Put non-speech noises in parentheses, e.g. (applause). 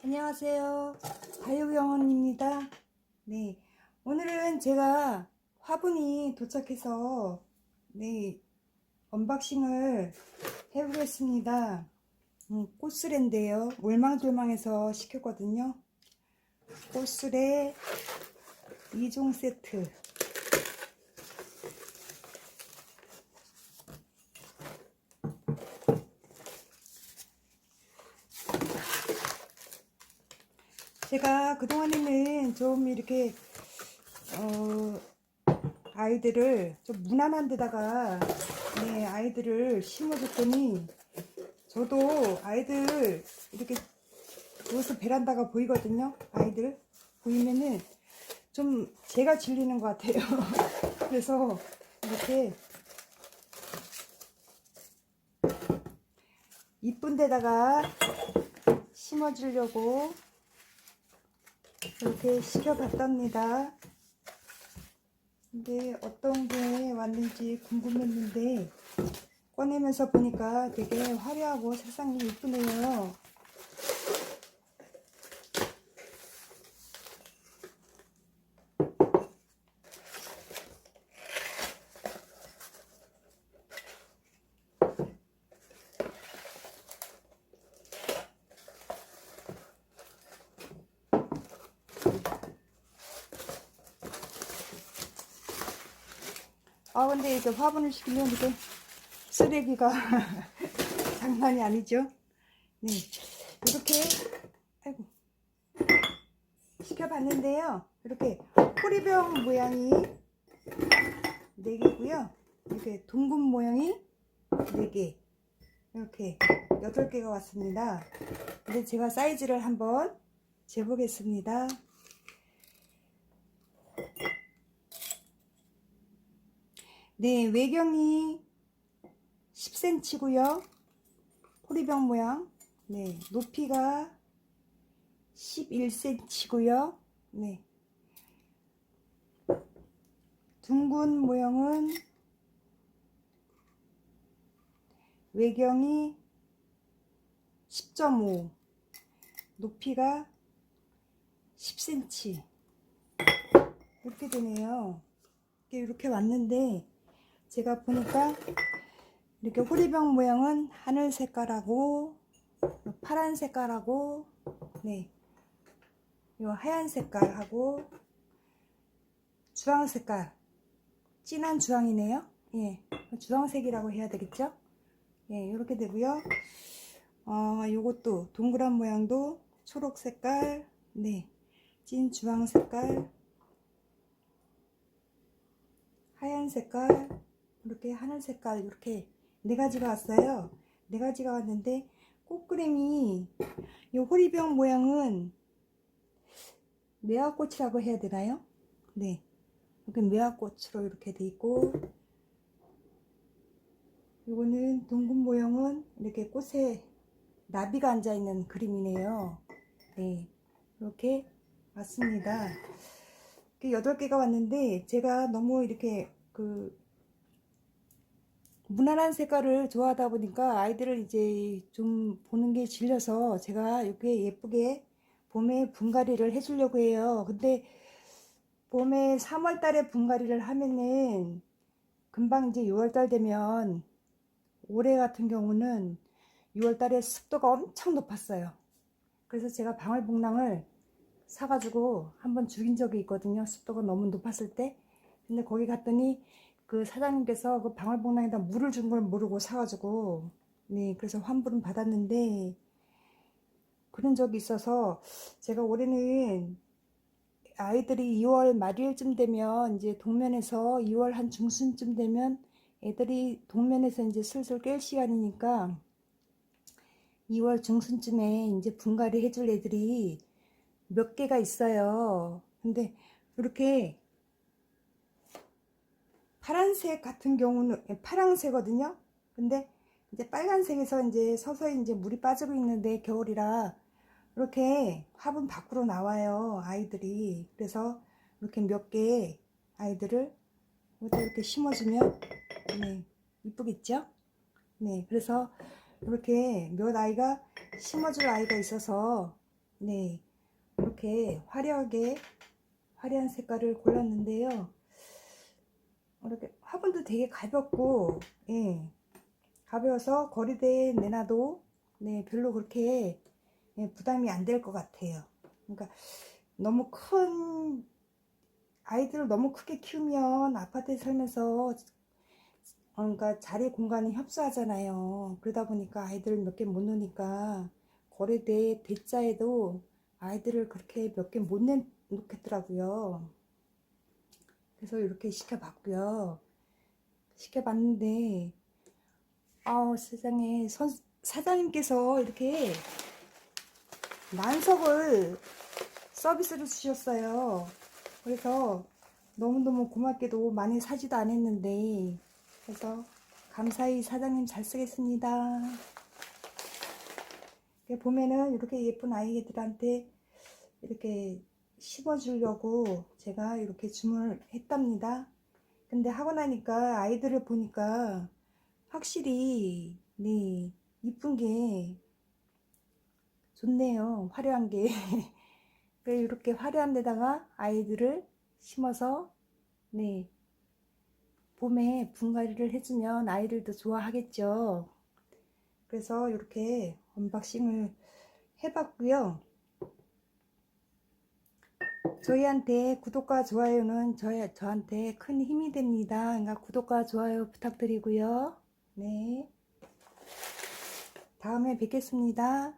안녕하세요. 가요병원입니다. 네. 오늘은 제가 화분이 도착해서, 네, 언박싱을 해보겠습니다. 음, 꽃술인데요. 올망졸망해서 시켰거든요. 꽃술의 2종 세트. 제가 그동안에는 좀 이렇게 어, 아이들을 좀 무난한 데다가 네, 아이들을 심어줬더니 저도 아이들 이렇게 여기서 베란다가 보이거든요. 아이들 보이면은 좀 제가 질리는 것 같아요. (laughs) 그래서 이렇게 이쁜 데다가 심어주려고 이렇게 시켜봤답니다. 근데 어떤 게 왔는지 궁금했는데 꺼내면서 보니까 되게 화려하고 세상이 이쁘네요. 아 근데 이렇게 화분을 이렇게 쓰레기가 (laughs) 장난이 아니죠. 네 이렇게 아이고 시켜봤는데요. 이렇게 호리병 모양이 네 개고요. 이렇게 둥근 모양이 네 개. 이렇게 여덟 개가 왔습니다. 근데 제가 사이즈를 한번 재보겠습니다. 네, 외경이 10cm고요. 호리병 모양. 네, 높이가 11cm고요. 네. 둥근 모양은 외경이 10.5 높이가 10cm 이렇게 되네요 이렇게 왔는데 제가 보니까 이렇게 호리병 모양은 하늘 색깔하고 파란 색깔하고 네. 요 하얀 색깔하고 주황 색깔 진한 주황이네요. 예. 주황색이라고 해야 되겠죠? 예, 이렇게 되고요. 어, 요것도 동그란 모양도 초록 색깔, 네. 찐 주황 색깔, 하얀 색깔, 이렇게 하늘 색깔 이렇게 네 가지가 왔어요. 네 가지가 왔는데 꽃그림이 이 호리병 모양은 매화꽃이라고 해야 되나요? 네. 이렇게 매화꽃으로 이렇게 돼 있고 이거는 둥근 모양은 이렇게 꽃에 나비가 앉아 있는 그림이네요. 네. 이렇게 왔습니다. 이렇게 8개가 왔는데 제가 너무 이렇게 그 무난한 색깔을 좋아하다 보니까 아이들을 이제 좀 보는 게 질려서 제가 이렇게 예쁘게 봄에 분갈이를 해주려고 해요. 근데 봄에 3월 달에 분갈이를 하면은 금방 이제 6월 달 되면 올해 같은 경우는 6월 달에 습도가 엄청 높았어요. 그래서 제가 방울복랑을 사가지고 한번 죽인 적이 있거든요. 습도가 너무 높았을 때. 근데 거기 갔더니 그 사장님께서 그 방울복랑에다 물을 준 걸 모르고 사가지고 네 그래서 환불은 받았는데 그런 적이 있어서 제가 올해는 아이들이 2월 말일쯤 되면 이제 동면에서 2월 한 중순쯤 되면 애들이 동면에서 이제 슬슬 깰 시간이니까 2월 중순쯤에 이제 분갈이 해줄 애들이 몇 개가 있어요. 근데 이렇게 파란색 같은 경우는 예, 파랑새거든요. 근데 이제 빨간색에서 이제 서서히 이제 물이 빠지고 있는데 겨울이라 이렇게 화분 밖으로 나와요 아이들이 그래서 이렇게 몇 개 아이들을 이렇게 심어주면 네 이쁘겠죠 네 그래서 이렇게 몇 아이가 심어줄 아이가 있어서 네 이렇게 화려하게 화려한 색깔을 골랐는데요. 이렇게 화분도 되게 가볍고 예 가벼워서 거리대에 내놔도 네 별로 그렇게 예, 부담이 안 될 것 같아요. 그러니까 너무 큰 아이들을 너무 크게 키우면 아파트에 살면서 어, 그러니까 자리 공간이 협소하잖아요. 그러다 보니까 아이들을 몇 개 못 놓으니까 거리대 대자에도 아이들을 그렇게 몇 개못 내놓겠더라고요. 그래서 이렇게 시켜봤고요. 시켜봤는데 아 세상에 선, 사장님께서 이렇게 만석을 서비스로 주셨어요. 그래서 너무너무 고맙게도 많이 사지도 않았는데 그래서 감사히 사장님 잘 쓰겠습니다. 보면은 이렇게 예쁜 아이들한테 이렇게 심어주려고 제가 이렇게 주문을 했답니다. 근데 하고 나니까 아이들을 보니까 확실히 네 이쁜 게 좋네요. 화려한 게. (laughs) 이렇게 화려한 데다가 아이들을 심어서, 네. 봄에 분갈이를 해주면 아이들도 좋아하겠죠. 그래서 이렇게 언박싱을 해봤고요. 저희한테 구독과 좋아요는 저, 저한테 큰 힘이 됩니다. 그러니까 구독과 좋아요 부탁드리고요. 네. 다음에 뵙겠습니다.